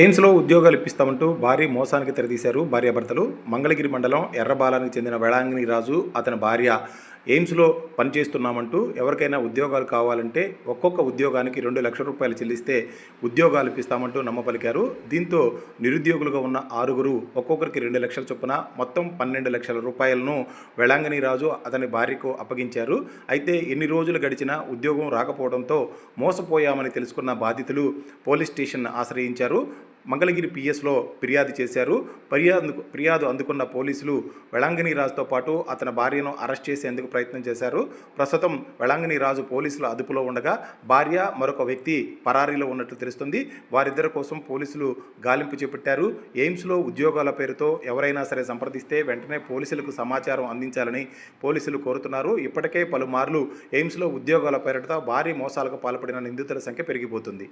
ఎయిమ్స్లో ఉద్యోగాలు ఇప్పిస్తామంటూ భారీ మోసానికి తెరదీశారు భార్యాభర్తలు. మంగళగిరి మండలం ఎర్రబాలానికి చెందిన వేళాంగిని రాజు అతని భార్య ఎయిమ్స్లో పనిచేస్తున్నామంటూ ఎవరికైనా ఉద్యోగాలు కావాలంటే ఒక్కొక్క ఉద్యోగానికి రెండు లక్షల రూపాయలు చెల్లిస్తే ఉద్యోగాలు ఇప్పిస్తామంటూ నమ్మపలికారు. దీంతో నిరుద్యోగులుగా ఉన్న ఆరుగురు ఒక్కొక్కరికి రెండు లక్షల చొప్పున మొత్తం పన్నెండు లక్షల రూపాయలను వెళాంగని రాజు అతని భార్యకు అప్పగించారు. అయితే ఎన్ని రోజులు గడిచినా ఉద్యోగం రాకపోవడంతో మోసపోయామని తెలుసుకున్న బాధితులు పోలీస్ స్టేషన్ ఆశ్రయించారు. మంగళగిరి పిఎస్లో ఫిర్యాదు చేశారు. ఫిర్యాదు ఫిర్యాదు అందుకున్న పోలీసులు వెళంగిని రాజుతో పాటు అతని భార్యను అరెస్ట్ చేసేందుకు ప్రయత్నం చేశారు. ప్రస్తుతం వెళంగిని రాజు పోలీసుల అదుపులో ఉండగా భార్య మరొక వ్యక్తి పరారీలో ఉన్నట్లు తెలుస్తుంది. వారిద్దరి కోసం పోలీసులు గాలింపు చేపట్టారు. ఎయిమ్స్లో ఉద్యోగాల పేరుతో ఎవరైనా సరే సంప్రదిస్తే వెంటనే పోలీసులకు సమాచారం అందించాలని పోలీసులు కోరుతున్నారు. ఇప్పటికే పలుమార్లు ఎయిమ్స్లో ఉద్యోగాల పేరిట భారీ మోసాలకు పాల్పడిన నిందితుల సంఖ్య పెరిగిపోతుంది.